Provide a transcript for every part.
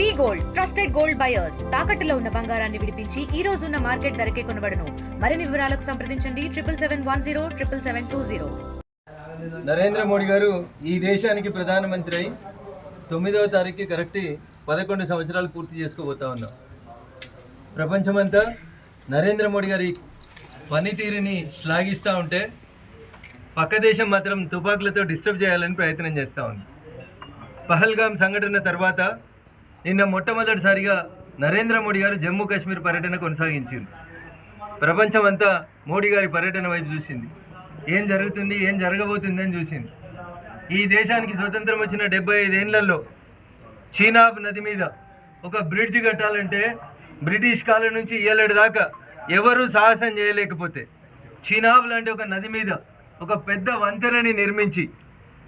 V gold trusted gold buyers తాకట్టులో ఉన్న బంగారాన్ని విడిపించి ఈ రోజు ఉన్న మార్కెట్ ధరకే కొనబడను. మరిన్ని వివరాలకు సంప్రదించండి. Triple seven one zero triple seven two zero. Narendra Modi garu ఈ దేశానికి ప్రధానమంత్రి అయి తొమ్మిదవ తారీఖు కరెక్ట్ పదకొండు సంవత్సరాలు పూర్తి చేసుకోబోతా ఉన్నాం. ప్రపంచమంతా నరేంద్ర మోడీ గారి పనితీరుని శ్లాఘిస్తూ ఉంటే పక్క దేశం మాత్రం తుపాకులతో డిస్టర్బ్ చేయాలని ప్రయత్నం చేస్తూ ఉంది. పహల్గామ్ సంఘటన తర్వాత నిన్న మొట్టమొదటిసారిగా నరేంద్ర మోడీ గారు జమ్మూ కాశ్మీర్ పర్యటన కొనసాగించింది. ప్రపంచం అంతా మోడీ గారి పర్యటన వైపు చూసింది. ఏం జరుగుతుంది ఏం జరగబోతుంది అని చూసింది. ఈ దేశానికి స్వతంత్రం వచ్చిన డెబ్బై ఐదేళ్ళలో చీనాబ్ నది మీద ఒక బ్రిడ్జ్ కట్టాలంటే బ్రిటిష్ కాలం నుంచి ఏలేడు దాకా ఎవరూ సాహసం చేయలేకపోతే చీనాబ్ లాంటి ఒక నది మీద ఒక పెద్ద వంతెనని నిర్మించి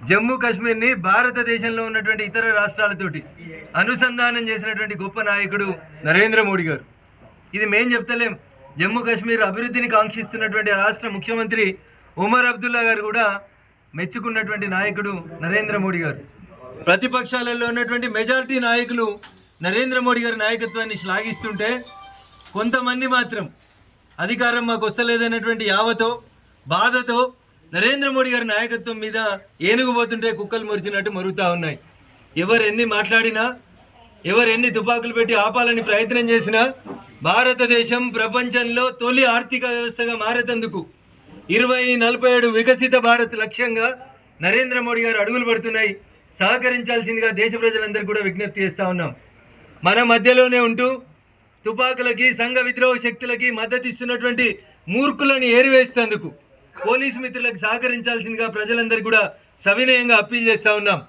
జమ్మూ కాశ్మీర్ని భారతదేశంలో ఉన్నటువంటి ఇతర రాష్ట్రాలతోటి అనుసంధానం చేసినటువంటి గొప్ప నాయకుడు నరేంద్ర మోడీ గారు. ఇది మేం చెప్తలేం. జమ్మూ కాశ్మీర్ అభివృద్ధిని కాంక్షిస్తున్నటువంటి రాష్ట్ర ముఖ్యమంత్రి ఉమర్ అబ్దుల్లా గారు కూడా మెచ్చుకున్నటువంటి నాయకుడు నరేంద్ర మోడీ గారు. ప్రతిపక్షాలలో ఉన్నటువంటి మెజారిటీ నాయకులు నరేంద్ర మోడీ గారి నాయకత్వాన్ని శ్లాఘిస్తుంటే కొంతమంది మాత్రం అధికారం మాకు వస్తలేదన్నటువంటి యావతో బాధతో నరేంద్ర మోడీ గారి నాయకత్వం మీద ఏనుగుపోతుంటే కుక్కలు మురిచినట్టు మరుగుతూ ఉన్నాయి. ఎవరు ఎన్ని మాట్లాడినా ఎవరు ఎన్ని తుపాకులు పెట్టి ఆపాలని ప్రయత్నం చేసినా భారతదేశం ప్రపంచంలో తొలి ఆర్థిక వ్యవస్థగా మారేతందుకు ఇరవై నలభై ఏడు వికసిత భారత్ లక్ష్యంగా నరేంద్ర మోడీ గారు అడుగులు పడుతున్నాయి. సహకరించాల్సిందిగా దేశ ప్రజలందరూ కూడా విజ్ఞప్తి చేస్తూ ఉన్నాం. మన మధ్యలోనే ఉంటూ తుపాకులకి సంఘ విద్రోహ శక్తులకి మద్దతు ఇస్తున్నటువంటి మూర్ఖులను ఏరివేసేందుకు పోలీసు మిత్రులకు సహకరించాల్సిందిగా ప్రజలందరికీ కూడా సవినయంగా అప్పీల్ చేస్తూ ఉన్నాం.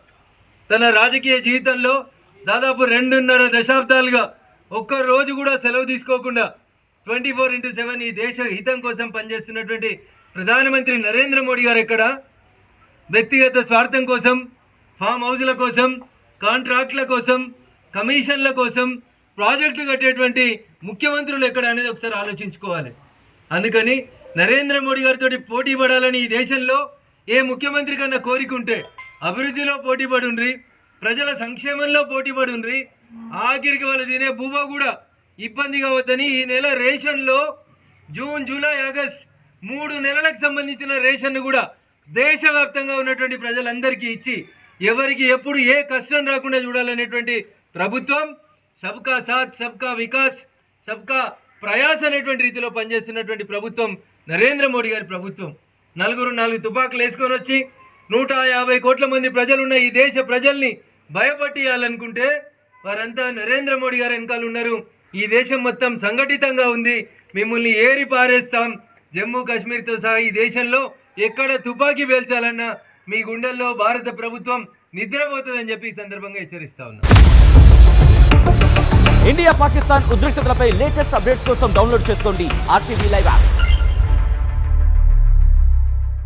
తన రాజకీయ జీవితంలో దాదాపు రెండున్నర దశాబ్దాలుగా ఒక్క రోజు కూడా సెలవు తీసుకోకుండా ట్వంటీ ఫోర్ ఇంటూ సెవెన్ ఈ దేశ హితం కోసం పనిచేస్తున్నటువంటి ప్రధానమంత్రి నరేంద్ర మోడీ గారు ఎక్కడ? వ్యక్తిగత స్వార్థం కోసం ఫామ్ హౌస్ల కోసం కాంట్రాక్ట్ల కోసం కమిషన్ల కోసం ప్రాజెక్టులు కట్టేటువంటి ముఖ్యమంత్రులు ఎక్కడ అనేది ఒకసారి ఆలోచించుకోవాలి. అందుకని నరేంద్ర మోడీ గారితో పోటీ పడాలని ఈ దేశంలో ఏ ముఖ్యమంత్రి కన్నా కోరిక ఉంటే అభివృద్ధిలో పోటీ పడుండ్రి ప్రజల సంక్షేమంలో పోటీ పడుండ్రి ఆఖరికి వాళ్ళు తినే భూమా కూడా ఇబ్బంది కావద్దని ఈ నెల రేషన్లో జూన్ జూలై ఆగస్ట్ మూడు నెలలకు సంబంధించిన రేషన్ను కూడా దేశవ్యాప్తంగా ఉన్నటువంటి ప్రజలందరికీ ఇచ్చి ఎవరికి ఎప్పుడు ఏ కష్టం రాకుండా చూడాలనేటువంటి ప్రభుత్వం సబ్కా సాత్ సబ్కా వికాస్ సబ్కా ప్రయాస్ అనేటువంటి రీతిలో పనిచేస్తున్నటువంటి ప్రభుత్వం నరేంద్ర మోడీ గారి ప్రభుత్వం. నలుగురు నాలుగు తుపాకులు వేసుకొని వచ్చి నూట యాభై కోట్ల మంది ప్రజలున్న ఈ దేశ ప్రజల్ని భయపట్టియాలనుకుంటే వారంతా నరేంద్ర మోడీ గారు వెనకాల ఉన్నారు. ఈ దేశం మొత్తం సంఘటితంగా ఉంది. మిమ్మల్ని ఏరి పారేస్తాం. జమ్మూ కాశ్మీర్తో సహా ఈ దేశంలో ఎక్కడ తుపాకీ పేల్చాలన్నా మీ గుండెల్లో భారత ప్రభుత్వం నిద్రపోతుందని చెప్పి ఈ సందర్భంగా హెచ్చరిస్తా ఉన్నా. ఇండియా పాకిస్తాన్ ఉద్రిక్తతలపై లేటెస్ట్ అప్డేట్స్ కోసం డౌన్లోడ్ చేసుకోండి ఆర్టీవీ లైవ్ యాప్.